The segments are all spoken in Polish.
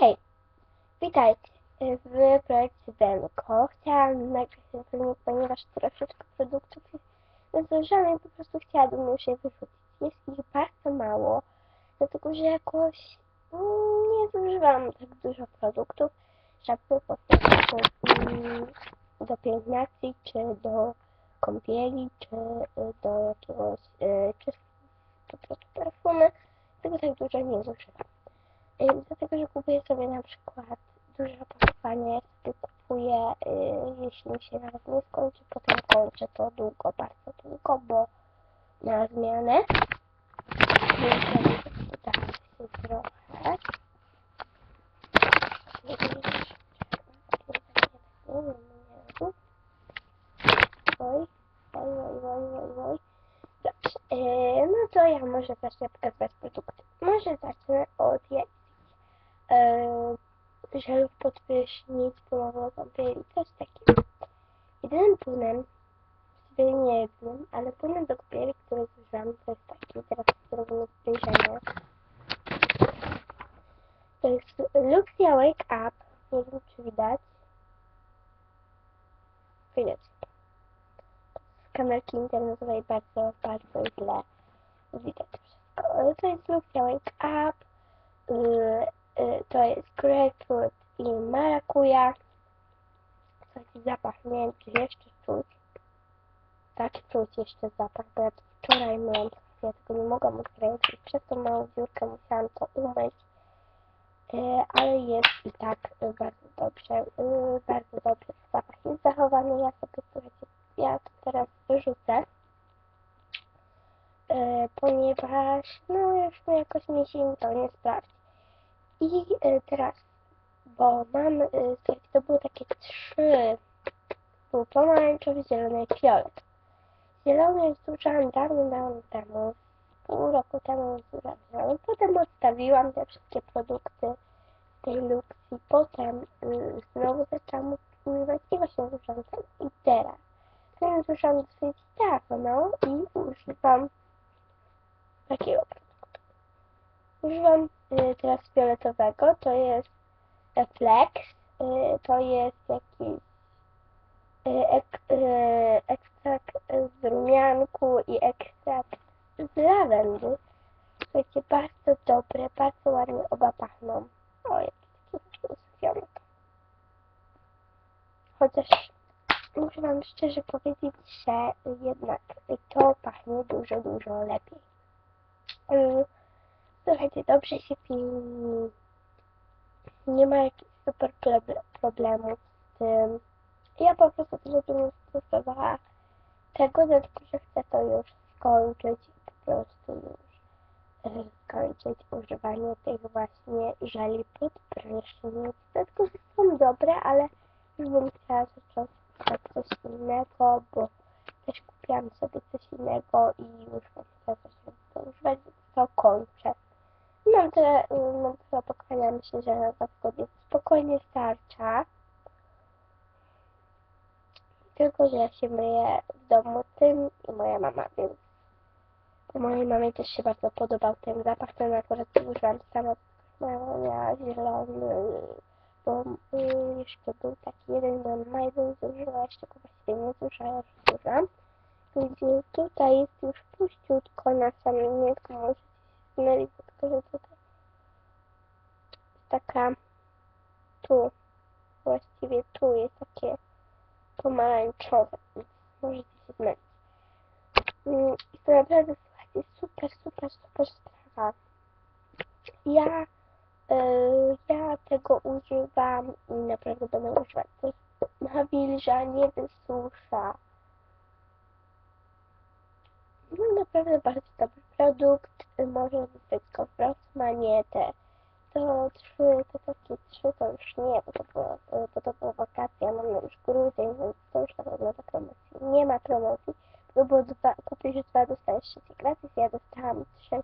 Hej, witajcie w projekcie Denko. Chciałam nagrać ten filmik, ponieważ troszeczkę produktów jest zdążone i po prostu chciałabym już je wyrzucić. Jest ich bardzo mało, dlatego że jakoś mm, nie zużywam tak dużo produktów, żeby po prostu mm, do pielęgnacji, czy do kąpieli, czy do jakiegoś, y, czy po prostu perfumy, tego tak dużo nie zużywam. Y, Dlatego, że kupuję sobie na przykład duże opakowanie, sobie kupuję, y, jeśli mi się raz nie skończy, potem kończę to długo, bardzo długo, bo na zmianę. Oj, oj, oj, oj, oj, oj. No to ja może zacznę pokazywać produkty. Może zacznę od jakichś e, żelów pod prysznic, połowy kąpieli, coś takiego. Jedynym płynem, właściwie nie jedynym, ale płynem do kąpieli, który zużywam, to jest taki, teraz zrobimy zbliżenie. To jest Luxia Wake Up, nie wiem czy widać. Widać. Z kamerki internetowej bardzo, bardzo źle widać wszystko. Ale To jest Luxia Wake Up, yy, yy, to jest grapefruit i marakuja. Taki zapach, nie wiem czy jeszcze czuć. Tak, czuć jeszcze zapach, bo ja wczoraj myłam, ja tego nie mogłam odkręcić. Przez tą małą dziurkę musiałam to umyć. E, ale jest i tak bardzo dobrze, e, bardzo dobrze zapach jest zachowany. Ja sobie, słuchajcie, ja to teraz wyrzucę, e, ponieważ no już jakoś mi się to nie sprawdzi. I e, teraz, bo mam, e, to były takie trzy, był pomarańczowy, zielony fiolet. Zielony zużywałam dawno, dawno temu, pół roku temu zużywałam. Potem odstawiłam te wszystkie produkty tej lukcji. Potem y, znowu zaczęłam używać i właśnie zużywam ten. I teraz. Ten zużywam dosyć dawno i używam takiego produktu. Używam teraz fioletowego, to jest Flex, y, to jest jakiś y, ek, y, ekstrakt z rumianku i ekstrakt z lawendy. Słuchajcie, bardzo dobre, bardzo ładnie oba pachną. O, taki usypiony. Chociaż muszę Wam szczerze powiedzieć, że jednak to pachnie dużo, dużo lepiej. Słuchajcie, dobrze się pili. Nie ma jakichś super proble- problemów z tym. Ja po prostu tego nie stosowała tego, dlatego że chcę to już skończyć po prostu już skończyć używanie tych właśnie żeli pod prysznic. Dlatego, że są dobre, ale już bym chciała zacząć coś innego, bo też kupiłam sobie coś innego i już bym chciała zacząć to używać, to kończę. Mam tyle, y, mam tyle opakowania, myślę, że na tygodnie spokojnie starcza. Tylko, że ja się myję w domu tym i moja mama, więc mojej mamie też się bardzo podobał ten zapach, ten akurat użyłam sama, miała zielony, bo y, jeszcze był taki jeden, bo majwy zużyła, jeszcze go właściwie nie zużyła, już zużyłam. Tutaj jest już puściutko na samym niego, możecie tylko że tutaj taka, tu, właściwie tu jest takie pomarańczowe, możecie się zmylić. Mm, I to naprawdę, słuchajcie, super, super, super sprawa. Ja, y, ja tego używam i naprawdę będę używać. To jest nawilża, nie wysusza. No naprawdę bardzo dobry produkt. Y, Może być go w Rossmanie te to trzy, to takie trzy to już nie, bo to było, y, bo to było wakacje, a mamy już grudzień, więc to już na pewno ta promocji. Nie ma promocji, bo było dwa, kupisz dwa, dostajesz trzecie gratis, ja dostałam trzecie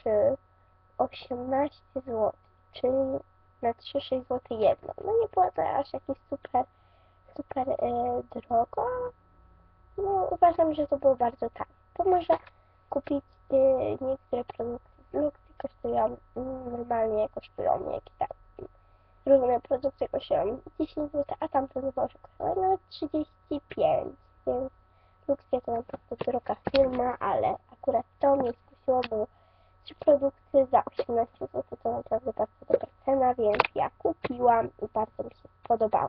3 18 zł, czyli na 3-6 zł jedno. No nie było to aż jakieś super, super e, drogo. No uważam, że to było bardzo tanie. To może kupić e, niektóre produkty z Luxy kosztują mm, normalnie kosztują jakieś tam różne produkty kosztują 10 zł, a tam to wyborze nawet 35, więc Luxia to na prostu droga firma, ale akurat to mnie skusiło, bo produkty za 18 zł to naprawdę bardzo dobra cena, więc ja kupiłam i bardzo mi się spodobało.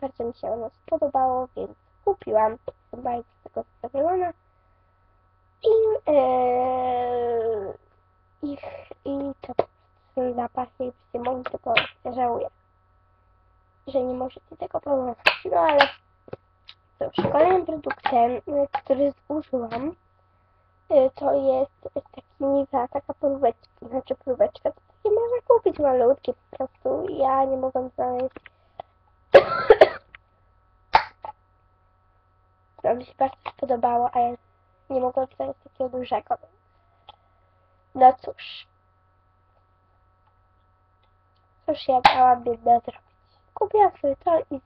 Bardzo mi się ono spodobało, więc kupiłam. Jestem bardzo z tego zadowolona. I, e, i, i to prostu zapach, jakbyście mogli, tylko żałuję, że nie możecie tego połączyć. No ale cóż, kolejnym produktem, który zużyłam, to jest taki Nivea, taka próbeczka, znaczy próbeczka, to takie można kupić malutkie po prostu. Ja nie mogłam znaleźć to mi się bardzo spodobało, a ja nie mogłam znaleźć takiego dużego. No cóż. Cóż ja miałam biedna zrobić? Kupiłam sobie to i.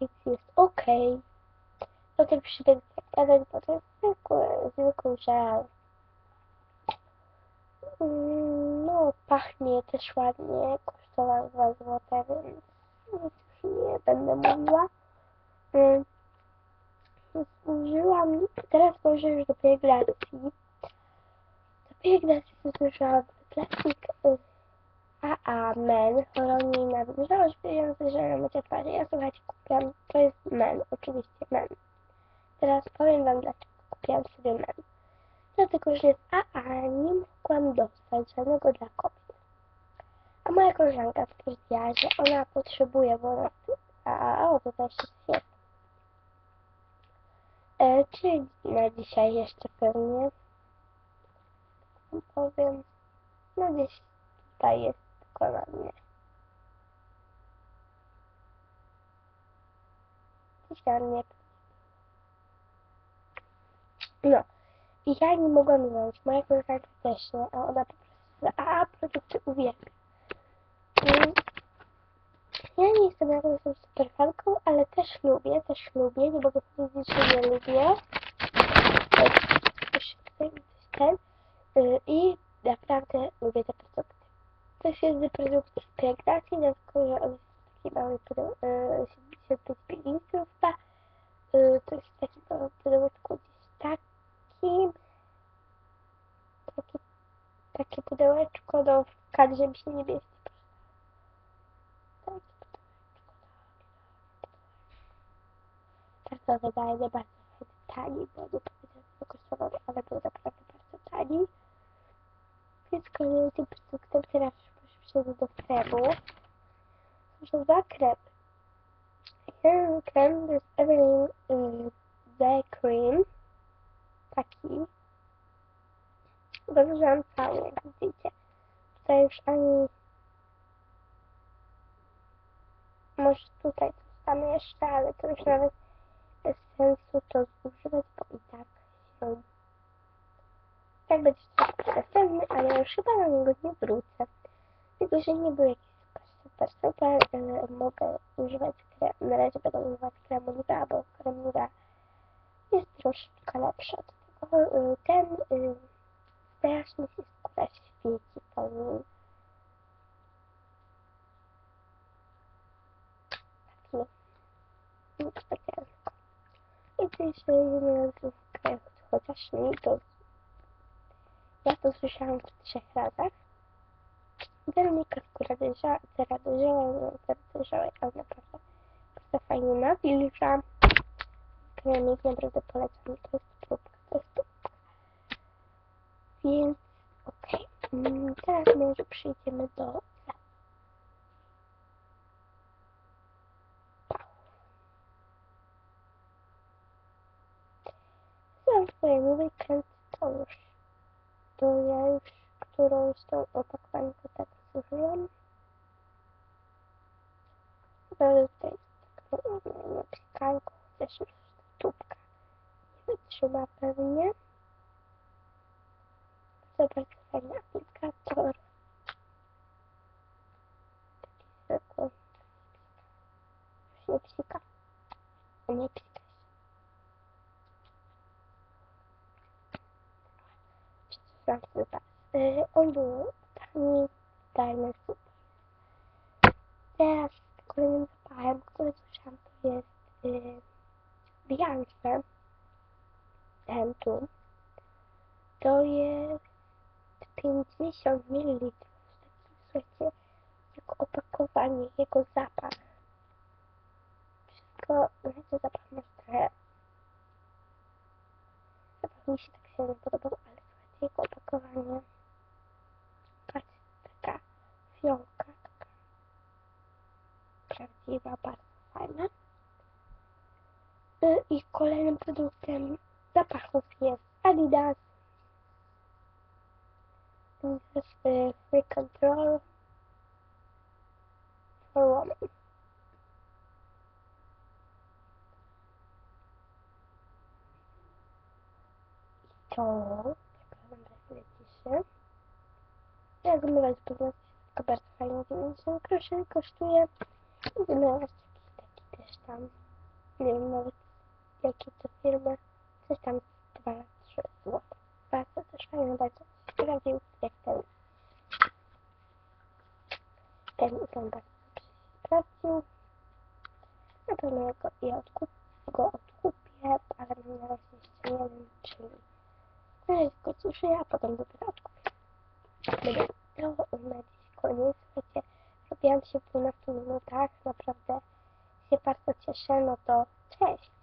Więc jest okej. Potem przyjdę to jest zwykły, zwykły żel. Mm, No, pachnie też ładnie, kosztował 2 zł, więc nic nie będę mówiła. Mm, Zużyłam, teraz może już do pielęgnacji. Do pielęgnacji zużyłam plastik AA Men, choronie na nawilżałość bieżący żel na mycie twarzy. Ja słuchajcie, kupiłam, to jest Men, oczywiście Men. Teraz powiem wam dlaczego kupiłam sobie Men. Dlatego, że z AA nie mogłam dostać żadnego dla kobiet. A moja koleżanka stwierdziła, że ona potrzebuje, bo ona AA, o to też jest e, Czyli na dzisiaj jeszcze pewnie powiem, no gdzieś tutaj jest mnie. Gdzieś na mnie. No. I ja nie mogłam wziąć, moja koleżanka też nie, a ona po prostu, a produkty uwielbia. Mm. Ja nie jestem jakąś super fanką, ale też lubię, też lubię, nie mogę powiedzieć, że nie lubię. Ten. Y, I naprawdę lubię te produkty. Też jest z produkcji z pielęgnacji, dlatego że on jest taki mały pudeł, y, 75 ml. Y, to jest taki mały pudełeczku gdzieś takim. Taki, takie pudełeczko, no w kadrze mi się nie mieści. Takie pudełeczko, tak. Bardzo wydajne, bardzo tani, bo nie powiedziałam, co kosztowało, ale był naprawdę bardzo tani. Więc kolejnym tym produktem teraz przejdę do kremu. Są dwa kremy. Jeden krem to jest Evelyn The Cream. Taki. Założyłam cały, jak widzicie. Tutaj już ani... Może tutaj coś jeszcze, ale to już nawet bez sensu to zużywać, bo i tak się... Tak będzie to następny, ale już chyba na niego nie wrócę. Tylko, że nie był jakiś super, super, super. e, Mogę używać krem. Na razie będę używać kremu Nivea, bo krem jest troszeczkę lepszy od Ten e, strasznie się skóra świeci po nim. Taki no, specjalny. I to jeszcze jedna rozrywka, chociaż nie to ja to słyszałam w trzech razach. Weronika skóra dojrzała, cera dojrzała, cera dojrzała, ale naprawdę bardzo fajnie nawilża. Kremik naprawdę polecam, to jest Więc okej, mm, teraz może przejdziemy do. Znam swoje nowe kręty, to już to ja już którąś tą opakowankę tak zużyłam. Ale tutaj jest tak na piekanko, chociaż już tubka. Nie wytrzyma pewnie. Zobacz, fajny aplikator. Taki zwykły. Już nie psika. Nie psika. Przeczytam sobie teraz. Y, On był tani, dajny, super. Teraz kolejnym zapachem, który słyszałam, to jest y, Beyoncé. Ten tu. To jest 50 ml. Słuchajcie, jako opakowanie, jego zapach. Wszystko, wiecie, zapach ma trochę. Zapach mi się tak nie podobał, ale słuchajcie, jego opakowanie. Patrzcie, taka fionka, taka prawdziwa, bardzo fajna. Y, I kolejnym produktem zapachów jest Adidas. Jest y, Free Control for Women. I to, ciszy. Jak zmywać brudne, wszystko bardzo fajnie, 90 groszy kosztuje. Zmywać jakiś taki też tam, nie wiem nawet jakie to firmy, coś tam 2-3 zł. Bardzo też fajnie, bardzo się sprawdził, jak ten. Ten bardzo się sprawdził. Na pewno ja go, ja odkup, go odkupię, ale na razie jeszcze nie wiem, czyli na razie go zużyję, a potem dopiero odkupię. Dobra, to na dziś koniec. Słuchajcie, robiłam się w 12 minutach, naprawdę się bardzo cieszę, no to cześć!